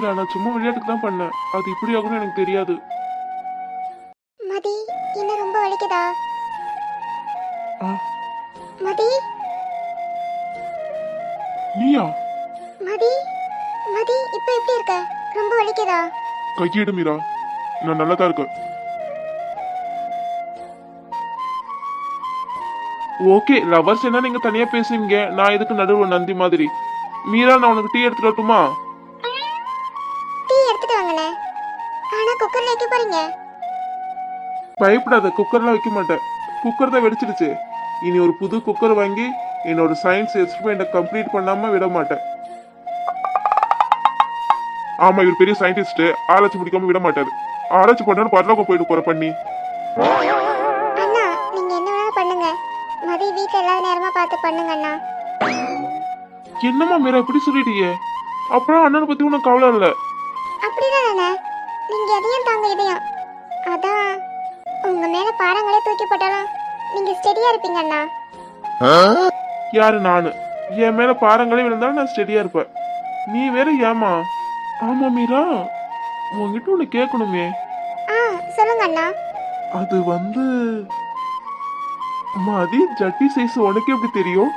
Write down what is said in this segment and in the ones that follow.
இல்ல மீரா நான் சும்மா விளையாட்டுக்கு தான் பண்ணேன் அது இப்படி ஆகும்னு எனக்கு தெரியாது. மதி என்ன ரொம்ப வலிக்குதா? மதி. நீயா? மதி மதி இப்போ எப்படி இருக்க? ரொம்ப வலிக்குதா? கையெடு மீரா. நான் நல்லா தான் இருக்கேன். ஓகே லவர்ஸ் என்ன நீங்க தனியா பேசுவீங்க நான் எதுக்கு நடுவில் நந்தி மாதிரி? மீரா நான் உனக்கு டீ எடுத்துட்டு வரட்டுமா? பயப்படாத குக்கர்லாம் வைக்க மாட்டேன். குக்கர் தான் வெடிச்சிடுச்சு. இனி ஒரு புது குக்கர் வாங்கி என்னோட சயின்ஸ் எக்ஸ்பெரிமெண்ட்டை கம்ப்ளீட் பண்ணாம விட மாட்டேன். ஆமா இவர் பெரிய சயின்டிஸ்ட் ஆராய்ச்சி முடிக்காம விட மாட்டாரு. ஆராய்ச்சி பண்ணாலும் பரலோகம் போயிட்டு போற பண்ணி. அண்ணா நீங்க என்ன வேணாலும் பண்ணுங்க. மதி வீட்ல எல்லா நேரமா பார்த்து பண்ணுங்க அண்ணா. என்னம்மா மீரா இப்படி சொல்லிட்டியே? அப்புறம் அண்ணனை பத்தி உனக்கு கவலை இல்ல. அப்படிதான் அண்ணா நீங்க எதையும் தாங்க இதையும். ஸ்டெடியா இருப்பீங்க அண்ணா. யாரு நானு? என் மேல பாரங்களே விழுந்தாலும் நான் ஸ்டெடியா இருப்பேன். நீ வேற ஏமா ஆமா மீரா. உன்கிட்ட ஒண்ணு கேட்கணுமே. ஆ சொல்லுங்க அண்ணா. அது வந்து மதி ஜட்டி சைஸ் உனக்கு எப்படி தெரியும்?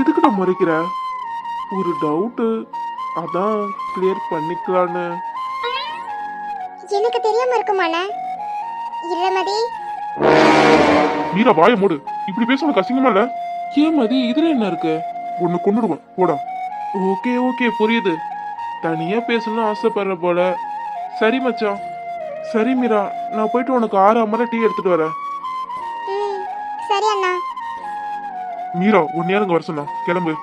எதுக்கு நான் முறைக்கிற? ஒரு டவுட்டு அதான் கிளியர் பண்ணிக்கலான்னு. எனக்கு தெரியாம இருக்குமாண்ணே? இல்ல மதி மீரா வாய மூடு. இப்படி பேச உனக்கு அசிங்கமா இல்ல? ஏன் மதி? இதுல என்ன இருக்கு? ஒன்னு கொண்டுடுவேன் போடா. ஓகே ஓகே புரியுது. தனியா பேசணும்னு ஆசைப்படுற போல. சரி மச்சான். சரி மீரா. நான் போயிட்டு உனக்கு ஆறு அமர டீ எடுத்துட்டு வரேன். சரி அண்ணா. மீரா உன் நேரம் வர சொன்னா. கிளம்பு.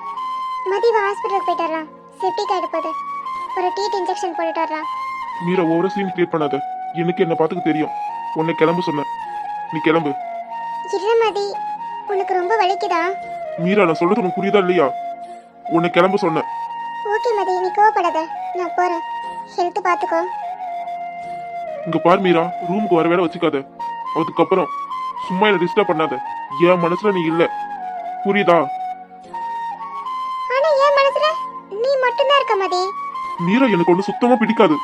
மதி ஹாஸ்பிட்டலுக்கு போயிட்டு வரலாம். செப்டிக் ஆயிட்டு போகுது ஒரு டீட் இன்ஜெக்ஷன் போட்டுட்டு வரலாம். மீரா ஓவர சீன் கிரியேட் பண்ணாத. எனக்கு என்ன பார்த்துக்க தெரியும். உன்னை கிளம்ப சொன்னேன். நீ கிளம்பு. இல்ல மதி உனக்கு ரொம்ப வலிக்குதா? மீரா நான் சொல்றது உனக்கு புரியுதா இல்லையா? உன்னை கிளம்ப சொன்னேன். ஓகே மதி நீ கோவப்படாத. நான் போறேன். ஹெல்த் பாத்துக்கோ. இங்க பார் மீரா ரூமுக்கு வர வேலை வச்சுக்காத. அதுக்கப்புறம் சும்மா என்ன டிஸ்டர்ப் பண்ணாத. என் மனசுல நீ இல்ல. புரியுதா? ஆனா என் மனசுல நீ மட்டும்தான் இருக்க மதி மீரா எனக்கு ஒண்ணு சுத்தமா பிடிக்காது.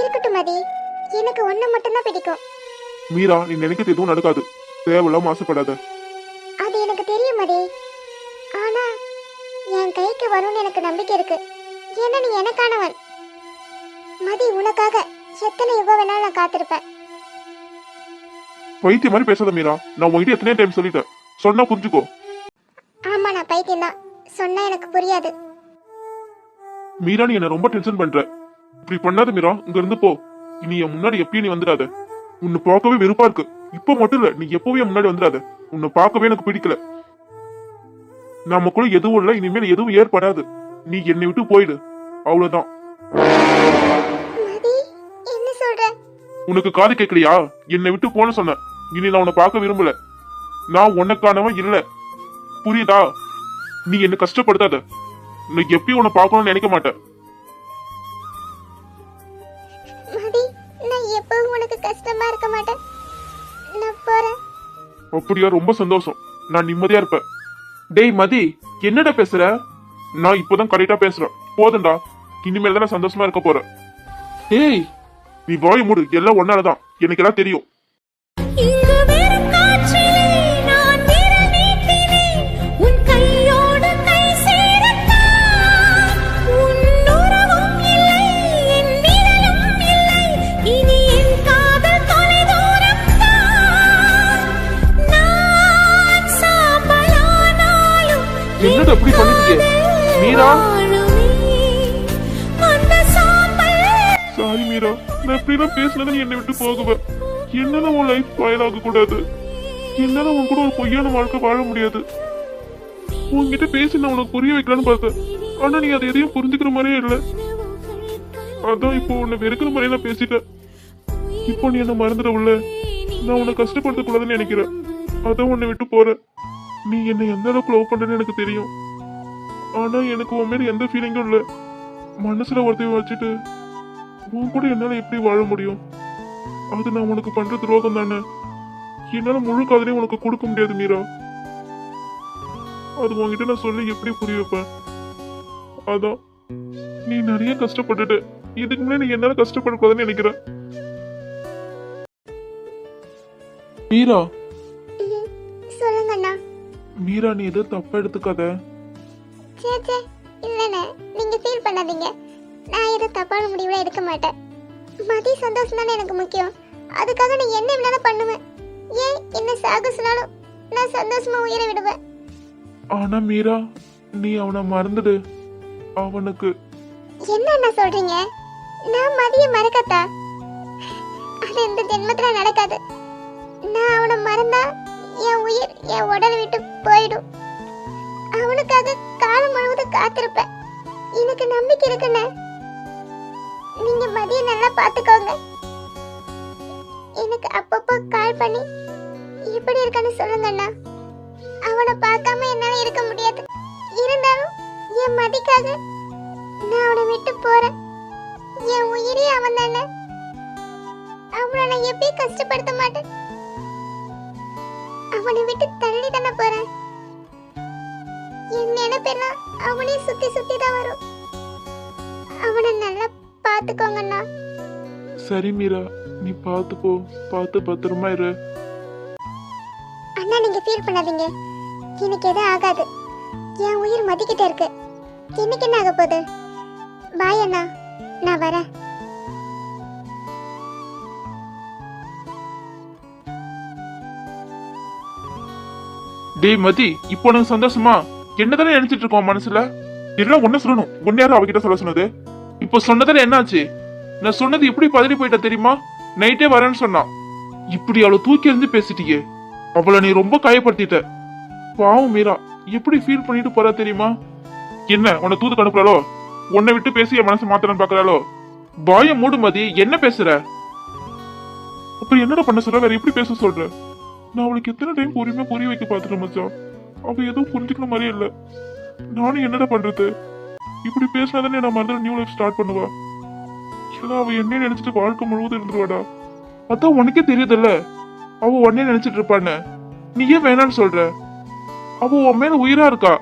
இருக்கட்டும் மதி எனக்கு ஒன்ன மட்டும்தான் பிடிக்கும். மீரா நீ நினைக்கிறது எதுவும் நடக்காது. தேவையில்லாம ஆசைப்படாத அது எனக்கு தெரியும் மதி. ஆனா என் கைக்கு வரும்னு எனக்கு நம்பிக்கை இருக்கு. ஏன்னா நீ எனக்கானவன். மதி உனக்காக எத்தனை யுகம் வேணாலும் நான் காத்திருப்பேன். பைத்திய மாதிரி பேசாத மீரா. நான் உங்ககிட்ட எத்தனை டைம் சொல்லிட்டேன். சொன்னா புரிஞ்சுக்கோ. ஆமா நான் பைத்தியம் தான். சொன்னா எனக்கு புரியாது. மீரா நீ என்ன ரொம்ப டென்ஷன் பண்ற. இப்படி பண்ணாத மீரா. இங்க இருந்து போ. இனி என் முன்னாடி எப்பயும் நீ வந்துடாத. உன்னை பார்க்கவே வெறுப்பா இருக்கு. இப்ப மட்டும் இல்ல நீ எப்பவும் என் முன்னாடி வந்துடாத. உன்னை பார்க்கவே எனக்கு பிடிக்கல. நமக்குள்ள எதுவும் இல்ல இனிமேல் எதுவும் ஏற்படாது. நீ என்னை விட்டு போயிடு. அவ்வளவுதான். உனக்கு காது கேட்கலையா? என்னை விட்டு போன சொன்ன. இனி நான் உன்னை பார்க்க விரும்பல. நான் உனக்கானவன் இல்ல. புரியுதா? நீ என்ன கஷ்டப்படுத்தாத. நான் எப்பயும் உன்னை பார்க்கணும்னு நினைக்க மாட்டேன். அப்படியா? ரொம்ப சந்தோஷம். நான் நிம்மதியா இருப்பேன். டேய் மதி என்னடா பேசுற? நான் இப்போதான் கரெக்டா பேசுறேன். போதும்டா. இனிமேல் தான் சந்தோஷமா இருக்க போறேன். டேய் நீ வாய் மூடு. எல்லாம் ஒன்னாலதான் எனக்கு எல்லாம் தெரியும். நான் இப்படிலாம் நீ என்னை விட்டு போகுவ. என்னால உன் லைஃப் ஸ்பாயில் ஆக கூடாது. என்னால உன் கூட ஒரு பொய்யான வாழ்க்கை வாழ முடியாது. உன்கிட்ட பேசி நான் உனக்கு புரிய வைக்கலான்னு பார்த்தேன். ஆனா நீ அதை எதையும் புரிஞ்சுக்கிற மாதிரியே இல்லை. அதான் இப்போ உன்னை வெறுக்கிற மாதிரியே நான் பேசிட்டேன். இப்போ நீ என்ன மறந்துட உள்ள. நான் உன்னை கஷ்டப்படுத்த கூடாதுன்னு நினைக்கிறேன். அதான் உன்னை விட்டு போறேன். நீ என்னை எந்த அளவுக்கு லவ் பண்றேன்னு எனக்கு தெரியும். ஆனா எனக்கு உன் மேல எந்த ஃபீலிங்கும் இல்லை. மனசுல ஒருத்தையும் வச்சுட்டு உன் கூட என்னால எப்படி வாழ முடியும்? அது நான் உனக்கு பண்ற துரோகம் தானே? என்னால முழு காதலையும் உனக்கு கொடுக்க முடியாது மீரா. அது உன்கிட்ட நான் சொல்லி எப்படி புரிய வைப்பேன்? அதான் நீ நிறைய கஷ்டப்பட்டுட்ட. இதுக்கு முன்னாடி நீ என்னால கஷ்டப்படக்கூடாதுன்னு நினைக்கிறேன் மீரா. சொல்லுங்க அண்ணா. மீரா நீ எதுவும் தப்பா எடுத்துக்காத. சே சே இல்லைண்ணே நீங்க ஃபீல் பண்ணாதீங்க. நான் எதுவும் தப்பான முடிவுல எடுக்க மாட்டேன். மதி சந்தோஷம் தானே எனக்கு முக்கியம். அதுக்காக நான் என்ன வேணாலும் பண்ணுவேன். ஏன் என்ன சாக சொன்னாலும் நான் சந்தோஷமா உயிரை விடுவேன். ஆனா மீரா நீ அவனை மறந்துடு. அவனுக்கு என்ன அண்ணா சொல்றீங்க? நான் மதிய மறக்கத்தா அது இந்த ஜென்மத்துல நடக்காது. நான் அவனை மறந்தா என் உயிர் என் உடலை விட்டு போயிடும். அவனுக்காக காலம் முழுவதும் காத்திருப்பேன். எனக்கு நம்பிக்கை இருக்குண்ணே. நீங்க மதிய நல்லா பாத்துக்கோங்க. எனக்கு அப்பப்போ கால் பண்ணி எப்படி இருக்கான்னு சொல்லுங்கண்ணா அவனை பார்க்காம என்னால இருக்க முடியாது. இருந்தாலும் என் மதிக்காக நான் அவனை விட்டு போறேன். என் உயிரே அவன் தானே. அவனை நான் எப்பயும் கஷ்டப்படுத்த மாட்டேன். அவனை விட்டு தள்ளி தானே போறேன். என் நினைப்பெல்லாம் அவனே சுத்தி சுத்தி தான் வரும். பாத்துக்கோங்கண்ணா. சரி மீரா நீ பார்த்து போ பார்த்து பத்திரமா இரு. அண்ணா நீங்க ஃபீல் பண்ணாதீங்க. எனக்கு எதுவும் ஆகாது. என் உயிர் மதிக்கிட்ட இருக்கு. எனக்கு என்ன ஆக போகுது? பாய் அண்ணா. நான் வரேன். டேய் மதி இப்போ உனக்கு சந்தோஷமா? என்னதானே நினைச்சிட்டு இருக்கோம் மனசுல? எல்லாம் ஒண்ணு சொல்லணும். ஒன்னு யாரும் அவகிட்ட சொல்ல சொன்னது? இப்போ சொன்னதுல என்னாச்சு? நான் சொன்னது எப்படி பதறி போயிட்ட தெரியுமா? நைட்டே வரேன்னு சொன்னான் இப்படி அவளை தூக்கி எழுந்து பேசிட்டியே. அவளை நீ ரொம்ப காயப்படுத்திட்ட. பாவம் மீரா எப்படி ஃபீல் பண்ணிட்டு போறா தெரியுமா? என்ன உன்னை தூது அனுப்புறாளோ? உன்னை விட்டு பேசி என் மனசு மாத்தணும்னு பாக்குறாளோ? பாய மூடு மதி என்ன பேசுற? அப்புறம் என்னடா பண்ண சொல்ற? வேற எப்படி பேச சொல்ற? நான் அவளுக்கு எத்தனை டைம் பொறுமையா புரிய வைக்க பாத்துட்டேன் மச்சான். அவ எதுவும் புரிஞ்சுக்கிற மாதிரியே இல்ல. நானும் என்னடா பண்றது? இப்படி பேசினாதானே நான் மறுநாள் நியூ லைஃப் ஸ்டார்ட் பண்ணுவா? இல்லை அவ என்ன நினைச்சிட்டு வாழ்க்கை முழுவதும் இருந்துருவாடா. அதான் உனக்கே தெரியுதுல்ல. அவ உடனே நினைச்சிட்டு இருப்பான்னு. நீ ஏன் வேணாம்னு சொல்ற? அவ உன் மேல உயிரா இருக்கா?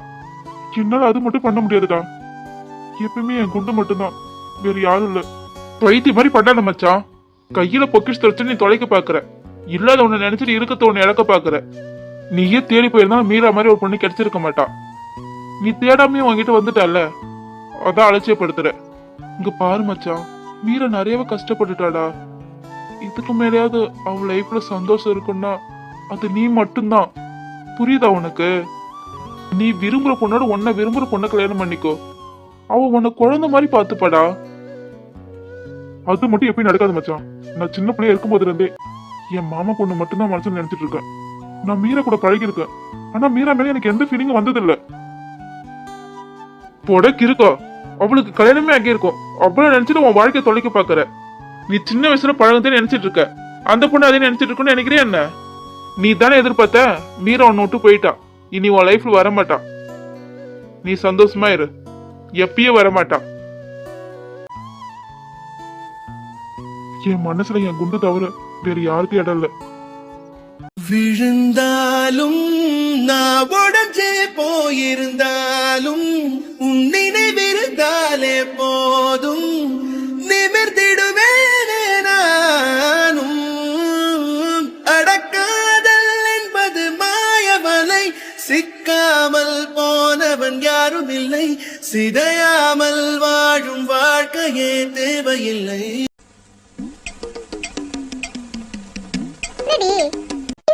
என்னால அது மட்டும் பண்ண முடியாதுடா. எப்பவுமே என் குண்டு மட்டும்தான். வேற யாரும் இல்ல. பைத்திய மாதிரி பண்ணாத மச்சான். கையில பொக்கிஷ் வச்சு நீ தொலைக்க பாக்குற. இல்லாத உன்னை நினைச்சிட்டு இருக்கத்த உன்னை இழக்க பாக்குற. நீயே தேடி போயிருந்தா மீறா மாதிரி ஒரு பொண்ணு கிடைச்சிருக்க மாட்டா. நீ தேடாமே உன்கிட்ட வந்துட்டல்ல? அதான் அலட்சியப்படுத்துற. இங்க பாரு மச்சான் மீரா நிறையவே கஷ்டப்பட்டுட்டாடா. இதுக்கு மேலேயாவது அவ லைஃப்ல சந்தோஷம் இருக்குன்னா அது நீ மட்டும்தான். புரியுதா உனக்கு? நீ விரும்புற பொண்ணோட உன்னை விரும்புற பொண்ணை கல்யாணம் பண்ணிக்கோ. அவ உன்னை குழந்தை மாதிரி பார்த்துப்பாடா. அது மட்டும் எப்படி நடக்காது மச்சான். நான் சின்ன பிள்ளையா இருக்கும்போதுல இருந்தே என் மாமா பொண்ணு மட்டும்தான் மனசுல நினைச்சிட்டு இருக்கேன். நான் மீரா கூட பழகிருக்கேன் ஆனா மீரா மேல எனக்கு எந்த ஃபீலிங்கும் வந்ததில்லை. புடக்கு இருக்கோ அவளுக்கு கல்யாணமே ஆகி இருக்கும் அவ்வளவு நினைச்சிட்டு உன் வாழ்க்கையை தொலைக்க பாக்குற நீ சின்ன வயசுல பழகத்தே நினைச்சிட்டு இருக்க. அந்த பொண்ணு அதே நினைச்சிட்டு இருக்குன்னு நினைக்கிறேன் என்ன? நீ தானே எதிர்பார்த்த? மீரா உன்னை விட்டு போயிட்டா. இனி உன் லைஃப்ல வரமாட்டான் நீ சந்தோஷமா இரு. எப்பயும் வரமாட்டான் என் மனசுல என் குண்டு தவிர வேற யாருக்கும் இடம் இல்ல. விழுந்தாலும் நான் உடஞ்சே போயிருந்தாலும் உன் நினைவிருந்தாலே போதும். நிமிர்ந்திடுவேனே நானும். அடக்காதல் என்பது மாயவலை. சிக்காமல் போனவன் யாரும் இல்லை. சிதையாமல் வாழும் வாழ்க்கையே தேவையில்லை.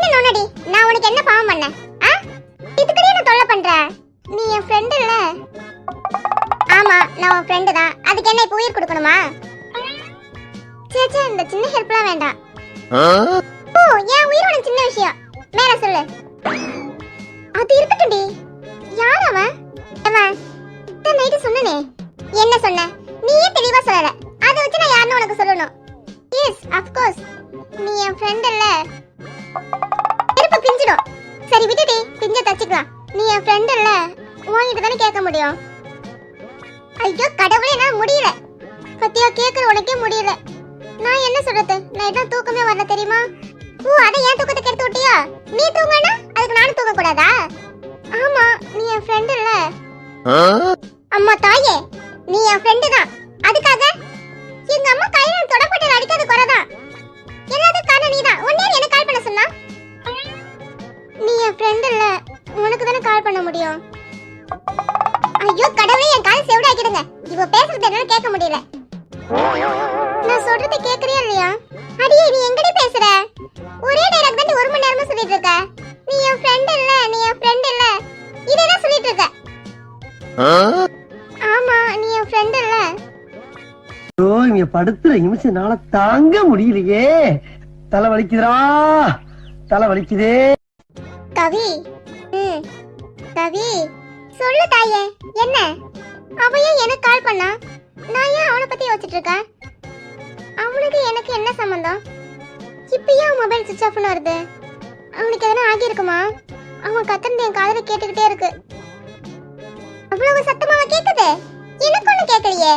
என்ன நான் உனக்கு என்ன பாவம் பண்ண இதுக்கடியே நான் தொல்லை பண்ற? நீ என் ஃப்ரெண்ட் இல்ல. ஆமா நான் உன் ஃப்ரெண்டு தான். அதுக்கு என்ன இப்போ உயிர் கொடுக்கணுமா? சே சே இந்த சின்ன ஹெல்ப்லாம் வேண்டாம். ஓ என் உயிர் உனக்கு சின்ன விஷயம். மேல சொல்லு. அது இருக்கட்டும்டி. யார் அவன்? அவன் தான் நைட்டு சொன்னனே. என்ன சொன்ன? நீயே தெளிவா சொல்லல. அதை வச்சு நான் யாருன்னு உனக்கு சொல்லணும். எஸ் ஆஃப் கோர்ஸ் நீ என் ஃப்ரெண்ட் இல்ல செருப்பு பிஞ்சிடும். சரி விட்டுடி பிஞ்ச தச்சுக்கலாம். நீ என் ஃப்ரெண்ட் இல்ல உன்கிட்ட தானே கேட்க முடியும். ஐயோ கடவுளே நான் முடியல. பத்தியா கேக்குற உனக்கே முடியல. நான் என்ன சொல்றது? நைட்லாம் தூக்கமே வரல தெரியுமா? ஓ அதை ஏன் தூக்கத்தை கெடுத்து விட்டியா? நீ தூங்கனா? அதுக்கு நானும் தூங்க கூடாதா ஆமா நீ என் ஃப்ரெண்ட் இல்ல. அம்மா தாயே நீ என் ஃப்ரெண்டு தான். அதுக்காக எங்க அம்மா கையில தொடப்பட்டு அடிக்காத குறைதான். எல்லாத்துக்கும் காரணம் நீதான். உன்னே எனக்கு கால் பண்ண சொன்னா? நீ என் ஃப்ரெண்ட் இல்ல. உனக்கு தானே கால் பண்ண முடியும்? ஐயோ கடவுளே என் கால் செவிடாக்கிடுங்க இவ பேசுறது என்னால கேட்க முடியல. நான் சொல்றதை கேக்குறியா இல்லையா? அடியே நீ எங்கடி பேசுற? ஒரே டைலாக் தான் ஒரு மணி நேரமா சொல்லிட்டு இருக்க. நீ என் ஃப்ரெண்ட் இல்ல நீ என் ஃப்ரெண்ட் இல்ல. இதே தான் சொல்லிட்டு இருக்க. ஆமா நீ என் ஃப்ரெண்ட் இல்ல. ஐயோ இங்க படுத்துற நிமிஷம்னால தாங்க முடியலையே. தலை வலிக்குதுடா. தலை வலிக்குதே. கவி. ம். கவி. சொல்லு தாயே. என்ன? அவ ஏன் எனக்கு கால் பண்ணா? நான் ஏன் அவனை பத்தி யோசிச்சுட்டு இருக்கேன்? அவனுக்கு எனக்கு என்ன சம்பந்தம்? இப்ப ஏன் அவன் மொபைல் சுவிச் ஆஃப்னு வருது? அவனுக்கு எதனா ஆகியிருக்குமா? அவன் கத்துறது என் காதில் கேட்டுக்கிட்டே இருக்கு. அவ்வளவு சத்தமாக கேக்குது? எனக்கு ஒண்ணு கேட்கலையே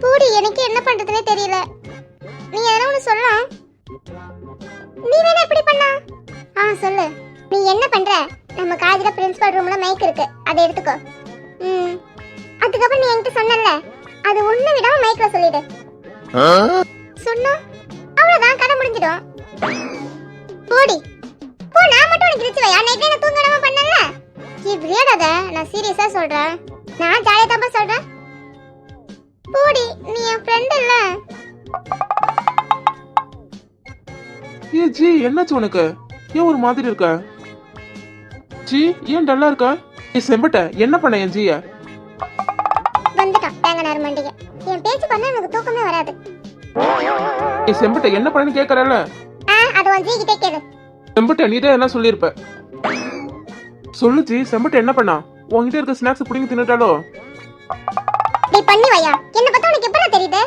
பூடி எனக்கு என்ன பண்றதுனே தெரியல. நீ எதனா ஒண்ணு சொல்லலாம். நீ வேணா எப்படி பண்ணா. ஆ சொல்லு. நீ என்ன பண்ற? நம்ம காலேஜ்ல பிரின்சிபல் ரூம்ல மைக் இருக்கு. அதை எடுத்துக்கோ. ம். அதுக்கப்புறம் நீ என்கிட்ட சொன்னல அது ஒண்ணு விடாம மைக்ல சொல்லிடு. சொன்னா அவ்வளவுதான் கதை முடிஞ்சிடும். போடி. போ நான் மட்டும் உனக்கு இடிச்சு வையா நைட்ல நான் தூங்க விடாம பண்ணல நீ விளையாடாத. நான் சீரியஸா சொல்றேன். நான் ஜாலியா தான் சொல்றேன். போடி நீ என் ஃப்ரெண்ட் இல்ல. ஏ ஜி என்னாச்சு உனக்கு? ஏன் ஒரு மாதிரி இருக்க? ஜி ஏன் டல்லா இருக்க? ஏ செம்பட்ட என்ன பண்ண என் ஜிய? வந்துட்டான் தேங்க நேரம் மண்டிகை என் பேச்சு பண்ணா எனக்கு தூக்கமே வராது. ஏ செம்பட்ட என்ன பண்ணு கேக்குறல அது உன் ஜி கிட்டே கேளு. செம்பட்ட நீ தான் என்ன சொல்லியிருப்ப சொல்லு ஜி செம்பட்ட என்ன பண்ணா? உன்கிட்ட இருக்க ஸ்நாக்ஸ் புடிங்கி தின்னுட்டாலோ? டேய் பண்ணி வையா. என்ன பார்த்தா உனக்கு எப்படி தெரியுது?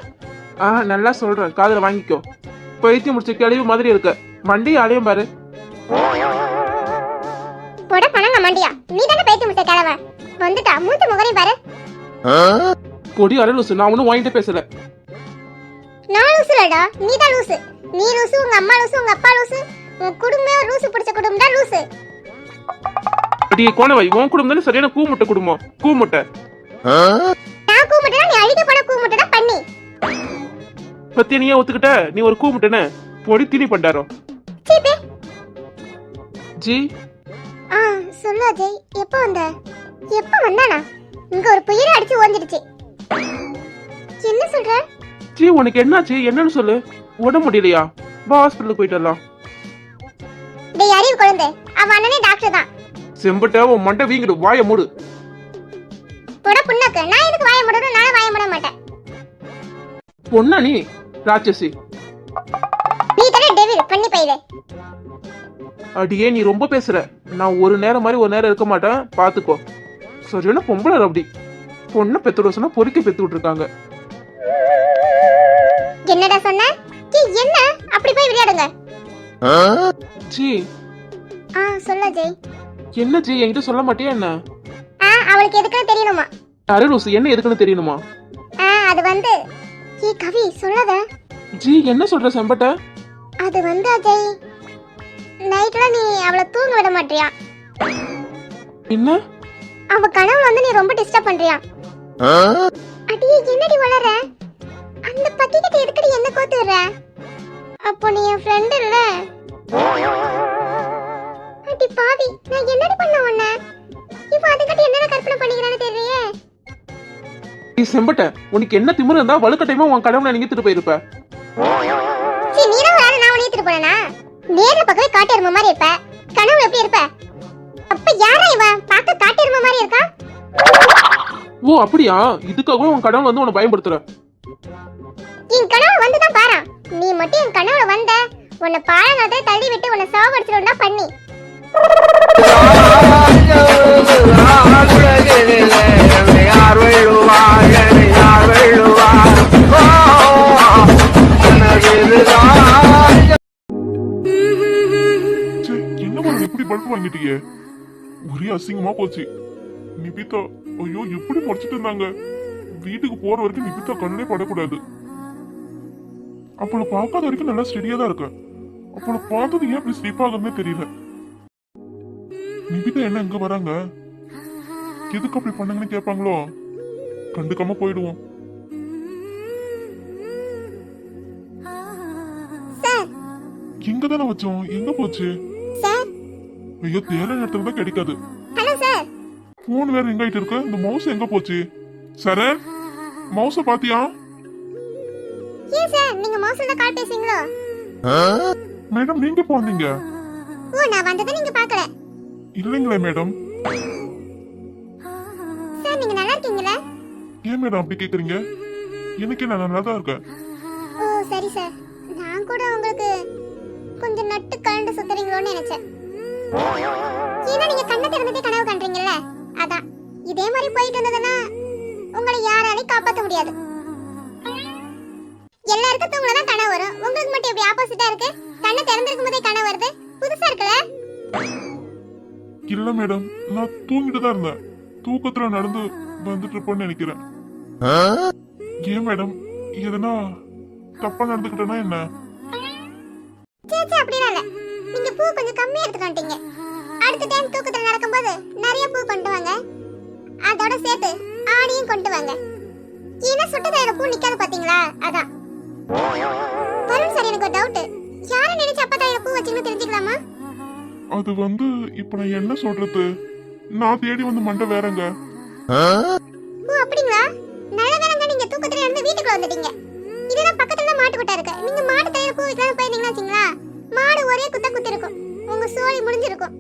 ஆ நல்லா சொல்றேன். காதுல வாங்கிக்கோ. பைத்தியம் முடிச்ச கிளவி மாதிரி இருக்க. மண்டி அலையும் பாரு. போட பணங்க மண்டியா? நீ தானே பேச்சு முட்டை கிழவ. வந்துட்டா மூத்த முகரையும் பாரு. பொடி அரை லூசு நான் ஒன்னும் வாங்கிட்டு பேசல. நான் லூசுலடா நீ தான் லூசு. நீ லூசு உங்க அம்மா லூசு உங்க அப்பா லூசு. உன் குடும்பமே ஒரு லூசு பிடிச்ச குடும்பம் தான் லூசு. அடியே கோணவை உன் குடும்பம் தானே சரியான கூமுட்டை குடும்பம்? கூமுட்டை. நான் கூமுட்டா நீ அழுகி போன கூமுட்டை தான் பண்ணி. பத்திய நீயே ஒத்துக்கிட்ட? நீ ஒரு கூமுட்டன பொடி திணி பண்டாரோ ஜி? சொல்லு அஜய் எப்போ வந்த? எப்போ வந்தானா? இங்க ஒரு புயல் அடிச்சு ஓஞ்சிடுச்சு. என்ன சொல்ற? ஜி உனக்கு என்னாச்சு? என்னன்னு சொல்லு. உடம்பு முடியலையா? வா ஹாஸ்பிட்டலுக்கு போயிட்டு வரலாம். டேய் அறிவு குழந்தை. அவன் அண்ணனே டாக்டர் தான். செம்பட்ட உன் மண்டை வீங்கிடு வாய மூடு. போட புண்ணாக்கு. நான் எதுக்கு வாய முடணும்? நானும் வாய முட மாட்டேன். பொண்ணா நீ? ராட்சசி. நீ தானே டெவில் பண்ணி பையலே அடியே நீ ரொம்ப பேசுற. நான் ஒரு நேரம் மாதிரி ஒரு நேரம் இருக்க மாட்டேன். பாத்துக்கோ. சரியான பொம்பளை அப்படி பொண்ணை பெத்து சொன்னா பொறிக்க பெத்து விட்டுருக்காங்க. என்னடா சொன்ன? என்ன? அப்படி போய் விளையாடுங்க. ஜி. ஆ சொல்ல ஜெய். என்ன ஜி என்கிட்ட சொல்ல மாட்டியா என்ன? ஆ அவளுக்கு எதுக்குன்னு தெரியணுமா? அரை லூசு என்ன எதுக்குன்னு தெரியணுமா? ஆ அது வந்து ஏ கவி சொல்லாத. ஜி என்ன சொல்ற செம்பட்ட? அது வந்து அஜய் நைட்ல நீ அவளை தூங்க விட மாட்டியா? என்ன? அவ கனவுல வந்து நீ ரொம்ப டிஸ்டர்ப் பண்றியா? அடியே என்னடி வளர? அந்த பத்தி கிட்ட எதுக்கடி என்ன கோத்து விடுற அப்போ நீ என் ஃப்ரெண்ட் இல்ல? அடி பாவி நான் என்னடி பண்ண உன்ன? இப்போ அதுக்கிட்ட என்னென்ன கற்பனை பண்ணிக்கிறான்னு தெரியலையே? நீ செம்பட்ட உனக்கு என்ன திமிரு இருந்தா வலுக்கட்டையுமா உன் கடவுளை நீங்கிட்டு போயிருப்ப. சரி நீ தான் நான் உன்னை ஏத்துட்டு போனேனா? நேர்ல பக்கவே காட்டு எருமை மாதிரி இருப்ப. கனவு எப்படி இருப்ப? அப்ப யாரா இவன் பார்க்க காட்டு எருமை மாதிரி இருக்கா? ஓ அப்படியா? இதுக்காகவே உன் கனவுல வந்து உன்னை பயன்படுத்துற. என் கனவு வந்துதான் பாரா. நீ மட்டும் என் கனவுல வந்த உன்னை பாழங்கத்தை தள்ளி விட்டு உன்னை சாவடிச்சிடும் பண்ணி. ச்சே, படுத்து வாங்கிட்டீங்க ஒரே அசிங்கமா போச்சு. நிபிதா ஐயோ எப்படி முடிச்சிட்டு இருந்தாங்க? வீட்டுக்கு போற வரைக்கும் நிபிதா கண்ணே படக்கூடாது. அப்பள பார்க்காத வரைக்கும் நல்லா ஸ்டெடியா தான் இருக்க. அப்பள பார்த்தது ஏன் இப்படி ஸ்லீப் ஆகுதுன்னே தெரியல. நிபிதா என்ன இங்க வராங்க? எதுக்கு அப்படி பண்ணுங்கன்னு கேட்பாங்களோ? கண்டுக்காம போயிடுவோம். எங்க தானே வச்சோம்? எங்க போச்சு? ஐயோ தேட இடத்துல தான் கிடைக்காது. Hello sir. போன் வேற எங்க ஆயிட்டு இருக்கு. இந்த மவுஸ் எங்க போச்சு? சரண் மவுஸ பாத்தியா? ஏன் சார்? நீங்க மோசம் கால் பேசுவீங்களோ? மேடம் நீங்க வந்தீங்க? ஓ நான் வந்ததை நீங்க பார்க்கல. இல்லைங்களே மேடம் சார் நீங்க நல்லா இருக்கீங்களா? ஏன் மேடம் அப்படி கேக்குறீங்க? எனக்கு நான் நல்லா தான் இருக்கேன். ஓ சரி சார். நான் கூட உங்களுக்கு கொஞ்சம் நட்டு கலண்டு சுத்துறீங்களோன்னு நினைச்சேன். ஏன்னா நீங்க கண்ணை திறந்துட்டே கனவு காண்றீங்கல்ல அதான். இதே மாதிரி போயிட்டு இருந்ததுன்னா உங்களை யாராலையும் காப்பாற்ற முடியாது. எல்லாருக்கும் தூங்கலாம் கனவு வரும். உங்களுக்கு மட்டும் எப்படி ஆப்போசிட்டா இருக்கு? கண்ணை திறந்திருக்கும் போதே கனவு வருது. புதுசா இருக்குல்ல? இல்ல மேடம் நான் தூங்கிட்டு தான் இருந்தேன். தூக்கத்துல நடந்து வந்துட்டு இருப்பேன்னு நினைக்கிறேன். ஏன் மேடம் எதனா தப்பா நடந்துக்கிட்டேன்னா என்ன? சே சே அப்படிலாம் இல்ல. பூ கொஞ்சம் கம்மியா எடுத்துட்டு வந்துட்டீங்க. அடுத்த டைம் தூக்கத்துல நடக்கும்போது நிறைய பூ கொண்டு வாங்க. அதோட சேர்த்து ஆணியும் கொண்டு வாங்க. ஏன்னா சுட்ட தயிர பூ நிக்காது பாத்தீங்களா? அதான். வருண் சார் எனக்கு ஒரு டவுட் யார நினைச்சு அப்பா தயிர பூ வச்சீங்கன்னு தெரிஞ்சுக்கலாமா? அது வந்து இப்ப நான் என்ன சொல்றது? நான் தேடி வந்து மண்டை வேறங்க. ஓ அப்படிங்களா? நல்ல வேலைங்க நீங்க தூக்கத்துல இருந்து வீட்டுக்குள்ள வந்துட்டீங்க. இதெல்லாம் பக்கத்துல தான் மாட்டு கொட்டா இருக்கு. நீங்க மாட்டு தயிர பூ வைக்கலாம் போயிருந்தீங்கன்னா வச்சுங்களா ஒரே குத்த குத்தி இருக்கும். உங்க சோழி முடிஞ்சிருக்கும்.